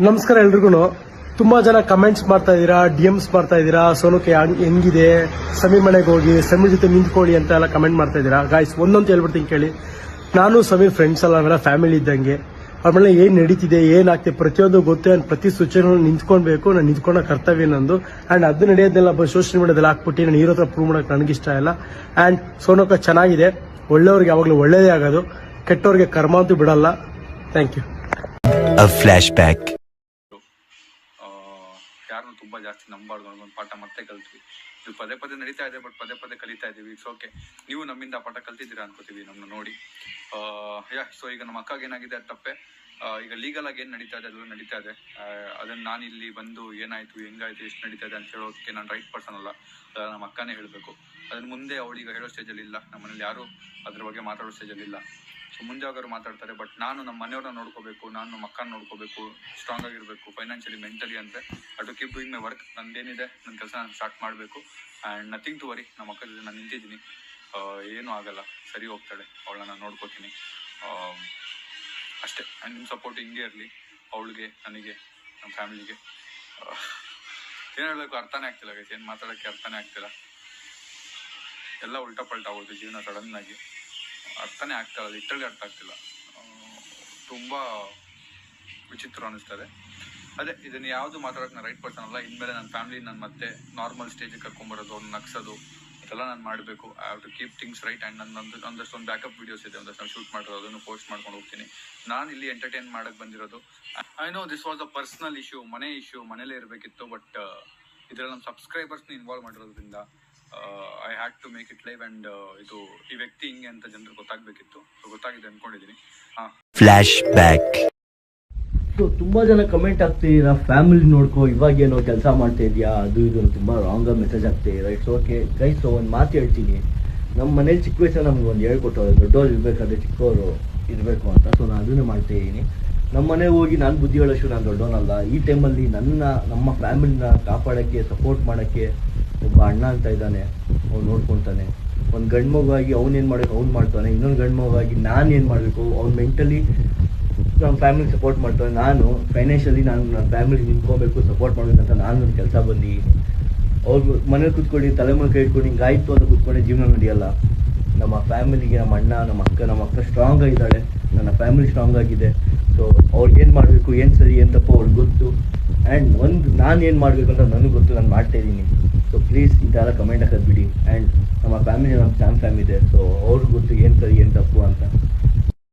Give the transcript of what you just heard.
ನಮಸ್ಕಾರ ಎಲ್ರಿಗೂ ತುಂಬಾ ಜನ ಕಮೆಂಟ್ಸ್ ಮಾಡ್ತಾ ಇದ್ದೀರಾ ಡಿ ಎಮ್ಸ್ ಮಾಡ್ತಾ ಇದ್ದೀರಾ ಸೋನುಕೆ ಹಂಗ್- ಹೆಂಗಿದೆ ಸಮಿ ಮನೆಗೆ ಹೋಗಿ ಸಮಿ ಜೊತೆ ನಿಂತ್ಕೊಳ್ಳಿ ಅಂತ ಎಲ್ಲ ಕಮೆಂಟ್ ಮಾಡ್ತಾ ಇದ್ದೀರಾ? ಗಾಯ್ಸ್ ಒಂದೊಂದು ಹೇಳ್ಬಿಡ್ತೀನಿ ಕೇಳಿ. ನಾನು ಸಮಿ ಫ್ರೆಂಡ್ಸ್ ಅಲ್ಲ, ನಾವೆಲ್ಲ ಫ್ಯಾಮಿಲಿ ಇದ್ದಂಗೆ. ಅವ್ರ ಮೇಲೆ ಏನ್ ನಡೀತಿದೆ ಏನಾಗ್ತಿದೆ ಪ್ರತಿಯೊಂದು ಗೊತ್ತೇ ಪ್ರತಿ ಸೂಚನೆ ನಿಂತ್ಕೊಳ್ಬೇಕು ನಾನು ನಿಂತ್ಕೊಂಡ ಕರ್ತವ್ಯ ನಂದು. ಅಂಡ್ ಅದು ನಡೆಯೋದೆಲ್ಲ ಸೋಷಿಯಲ್ ಮೀಡಿಯಾದಲ್ಲಿ ಹಾಕ್ಬಿಟ್ಟು ನಾನು ಹೀರೋ ಹತ್ರ ಪ್ರೂವ್ ಮಾಡಕ್ ನನಗಿಷ್ಟ ಇಲ್ಲ. ಅಂಡ್ ಸೋನೋಕ ಚೆನ್ನಾಗಿದೆ. ಒಳ್ಳೆಯವ್ರಿಗೆ ಯಾವಾಗಲೂ ಒಳ್ಳೇದೇ ಆಗೋದು. ಕೆಟ್ಟವ್ರಿಗೆ ಕರ್ಮ ಅಂತೂ ಬಿಡಲ್ಲ. Thank you flash flashback. ತುಂಬಾ ಜಾಸ್ತಿ ನಂಬಾರ್ದು ಒಂದು ಪಾಠ ಮತ್ತೆ ಕಲ್ತ್ವಿ. ಇದು ಪದೇ ಪದೇ ನಡೀತಾ ಇದೆ ಬಟ್ ಪದೇ ಪದೇ ಕಲಿತಾ ಇದೀವಿ. ಇಟ್ಸ್ ಓಕೆ ನೀವು ನಮ್ಮಿಂದ ಪಾಠ ಕಲ್ತಿದ್ದೀರಾ ಅನ್ಕೋತೀವಿ ನಮ್ಮನ್ನ ನೋಡಿ. ಯಾ ಸೊ ಈಗ ನಮ್ಮ ಅಕ್ಕಗೆ ಏನಾಗಿದೆ ತಪ್ಪೆ. ಈಗ ಲೀಗಲ್ ಆಗಿ ಏನು ನಡೀತಾ ಇದೆ? ಅದು ನಡೀತಾ ಇದೆ. ಅದನ್ನು ನಾನು ಇಲ್ಲಿ ಬಂದು ಏನಾಯ್ತು, ಹೆಂಗಾಯ್ತು, ಎಷ್ಟು ನಡೀತಾ ಇದೆ ಅಂತ ಹೇಳೋದಕ್ಕೆ ನಾನು ರೈಟ್ ಪರ್ಸನ್ ಅಲ್ಲ. ನಮ್ಮ ಅಕ್ಕನೇ ಹೇಳಬೇಕು. ಅದನ್ನ ಮುಂದೆ ಅವಳೀಗ ಹೇಳೋ ಸ್ಟೇಜಲ್ಲಿ ಇಲ್ಲ. ನಮ್ಮನೇಲಿ ಯಾರು ಅದ್ರ ಬಗ್ಗೆ ಮಾತಾಡೋ ಸ್ಟೇಜಲ್ಲಿ ಇಲ್ಲ. ಸೊ ಮುಂದೆ ಅವರು ಮಾತಾಡ್ತಾರೆ ಬಟ್ ನಾನು ನಮ್ಮ ಮನೆಯವ್ರನ್ನ ನೋಡ್ಕೋಬೇಕು, ನಾನು ನಮ್ಮ ಅಕ್ಕನ ನೋಡ್ಕೋಬೇಕು ಸ್ಟ್ರಾಂಗ್ ಆಗಿರಬೇಕು ಫೈನಾನ್ಷಿಯಲಿ ಮೆಂಟಲಿ ಅಂದರೆ at keep doing my work ನಂದೇನಿದೆ ನನ್ನ ಕೆಲಸ ನಾನು ಸ್ಟಾರ್ಟ್ ಮಾಡಬೇಕು. ಆ್ಯಂಡ್ ನಥಿಂಗ್ ಟು ವರಿ ನಮ್ಮ ಅಕ್ಕ ನಾನು ನಿಂತಿದ್ದೀನಿ. ಏನೂ ಆಗಲ್ಲ. ಸರಿ ಹೋಗ್ತಾಳೆ, ಅವಳನ್ನ ನಾನು ನೋಡ್ಕೋತೀನಿ ಅಷ್ಟೇ. ಆ್ಯಂಡ್ ನಿಮ್ಮ ಸಪೋರ್ಟ್ ಹಿಂಗೆ ಇರಲಿ. ಅವಳಿಗೆ, ನನಗೆ ನಮ್ಮ ಫ್ಯಾಮಿಲಿಗೆ. ಏನು ಹೇಳಬೇಕು, ಅರ್ಥನೇ ಆಗ್ತಿಲ್ಲ ಗೈಸ್ ಏನು ಮಾತಾಡೋಕ್ಕೆ ಅರ್ಥನೇ ಆಗ್ತಿಲ್ಲ. ಎಲ್ಲ ಉಲ್ಟಾ ಪಲ್ಟಾ ಆಗೋದು ಜೀವನ ಸಡನ್ ಆಗಿ. ಅರ್ಥನೇ ಆಗ್ತಾ ಲಿಟ್ರಲಿ ಅರ್ಥ ಆಗ್ತಿಲ್ಲ. ತುಂಬ ತುಂಬಾ ವಿಚಿತ್ರ ಅನ್ನಿಸ್ತದೆ ಅದೇ, ಇದನ್ನು ಯಾವುದು ಮಾತಾಡೋಕ್ಕೆ ನಾನು ರೈಟ್ ಪರ್ಸನ್ ಅಲ್ಲ. ಇನ್ಮೇಲೆ ನನ್ನ ಫ್ಯಾಮಿಲಿ ನನ್ನ ಮತ್ತೆ ನಾರ್ಮಲ್ ಸ್ಟೇಜಿಗೆ ಕರ್ಕೊಂಬರೋದು ಅವ್ರನ್ನ ನಗ್ಸೋದು ಇದೆಲ್ಲ ನಾನು ಮಾಡಬೇಕು. I have to keep things right and ನನ್ನ ಒಂದಷ್ಟು ಒಂದು ಬ್ಯಾಕಪ್ ವೀಡಿಯೋಸ್ ಇದೆ. ಒಂದಷ್ಟು ಶೂಟ್ ಮಾಡಿರೋದು ಅದನ್ನು ಪೋಸ್ಟ್ ಮಾಡ್ಕೊಂಡು ಹೋಗ್ತೀನಿ. ನಾನು ಇಲ್ಲಿ ಎಂಟರ್ಟೈನ್ ಮಾಡಕ್ಕೆ ಬಂದಿರೋದು. I know this was a personal issue ಮನೆ ಇಶ್ಯೂ ಮನೇಲೇ ಇರಬೇಕಿತ್ತು ಬಟ್ ಇದರಲ್ಲಿ ನಮ್ಮ ಸಬ್ಸ್ಕ್ರೈಬರ್ಸ್ನ ಇನ್ವಾಲ್ವ್ ಮಾಡಿರೋದ್ರಿಂದ I had to make it live and ಇದು ಈ ವ್ಯಕ್ತಿ ಹಿಂಗೆ ಅಂತ ಜನರಿಗೆ ಗೊತ್ತಾಗಬೇಕಿತ್ತು. ಗೊತ್ತಾಗಿದೆ ಅಂದ್ಕೊಂಡಿದ್ದೀನಿ ಹಾಂ. Flashback. ಸೊ ತುಂಬಾ ಜನ ಕಮೆಂಟ್ ಆಗ್ತಿದ್ದೀರಾ ಫ್ಯಾಮಿಲಿ ನೋಡ್ಕೋ ಇವಾಗೇನೋ ಕೆಲಸ ಮಾಡ್ತಾ ಇದೆಯಾ, ಅದು ಇದು ತುಂಬಾ ರಾಂಗ್ ಮೆಸೇಜ್ ಆಗ್ತಿದ್ದೀರಾ ಇಟ್ಸ್ ಓಕೆ ಗೈಸ್ ಒಂದು ಮಾತು ಹೇಳ್ತೀನಿ. ನಮ್ಮ ಮನೇಲಿ ಚಿಕ್ಕ ವಯಸ್ಸಲ್ಲಿ ನಮ್ಗೆ ಒಂದು ಹೇಳ್ಕೊಟ್ಟವ್ರು, ದೊಡ್ಡವ್ರು ಇರ್ಬೇಕಾದ್ರೆ ಚಿಕ್ಕವರು ಇರಬೇಕು ಅಂತ ಸೊ ನಾನು ಅದನ್ನೇ ಮಾಡ್ತಾ ಇದ್ದೀನಿ. ನಮ್ಮ ಮನೆಗೆ ಹೋಗಿ ನಾನು ಬುದ್ಧಿ ಹೇಳೋಷ್ಟು ನಾನು ದೊಡ್ಡವನಲ್ಲ, ಈ ಟೈಮಲ್ಲಿ ನನ್ನ, ನಮ್ಮ ಫ್ಯಾಮಿಲಿನ ಕಾಪಾಡೋಕ್ಕೆ ಸಪೋರ್ಟ್ ಮಾಡೋಕ್ಕೆ ಒಬ್ಬ ಅಣ್ಣ ಅಂತ ಇದ್ದಾನೆ, ಅವ್ನು ನೋಡ್ಕೊತಾನೆ. ಒಂದು ಗಂಡು ಮಗುವಾಗಿ ಅವ್ನೇನು ಮಾಡಬೇಕು, ಅವ್ನು ಮಾಡ್ತಾನೆ, ಇನ್ನೊಂದು ಗಂಡು ಮಗುವಾಗಿ ನಾನು ಏನು ಮಾಡಬೇಕು, ಅವ್ನು ಮೆಂಟಲಿ ನಮ್ಮ ಫ್ಯಾಮಿಲಿ ಸಪೋರ್ಟ್ ಮಾಡ್ತಾರೆ. ನಾನು ಫೈನಾನ್ಷಿಯಲಿ ನಾನು ನನ್ನ ಫ್ಯಾಮಿಲಿ ನಿಂತ್ಕೋಬೇಕು ಸಪೋರ್ಟ್ ಮಾಡಬೇಕಂತ ನಾನು ಒಂದು ಕೆಲಸ ಬಂದು ಅವ್ರು ಮನೇಲಿ ಕೂತ್ಕೊಂಡು ತಲೆ ಮೇಲೆ ಕೈ ಇಟ್ಕೊಂಡು ಹಿಂಗೆ ಆಯಿತು ಅಂತ ಕೂತ್ಕೊಂಡೆ ಜೀವನ ನಡೆಯಲ್ಲ. ನಮ್ಮ ಫ್ಯಾಮಿಲಿಗೆ ನಮ್ಮ ಅಣ್ಣ, ನಮ್ಮ ಅಕ್ಕ ನಮ್ಮ ಅಕ್ಕ ಸ್ಟ್ರಾಂಗ್ ಆಗಿದ್ದಾಳೆ. ನನ್ನ ಫ್ಯಾಮಿಲಿ ಸ್ಟ್ರಾಂಗ್ ಆಗಿದೆ. ಸೊ ಅವ್ರಿಗೆ ಏನು ಮಾಡಬೇಕು, ಏನು ಸರಿ ಏನು ತಪ್ಪು ಅವ್ರಿಗೆ ಗೊತ್ತು. ಆ್ಯಂಡ್ ಒಂದು ನಾನು ಏನು ಮಾಡಬೇಕು ಅಂತ ನನಗೆ ಗೊತ್ತು, ನಾನು ಮಾಡ್ತಾ ಇದ್ದೀನಿ. ಸೊ ಪ್ಲೀಸ್ ಈ ಥರ ಕಮೆಂಟ್ ಹಾಕೋದು ಬಿಡಿ. ಆ್ಯಂಡ್ ನಮ್ಮ ಫ್ಯಾಮಿಲಿ ನಮ್ಮ ಸ್ಯಾಮ್ ಫ್ಯಾಮ್ ಇದೆ. ಸೊ ಅವ್ರಿಗೆ ಗೊತ್ತು ಏನು ಸರಿ, ಏನು ತಪ್ಪು ಅಂತ.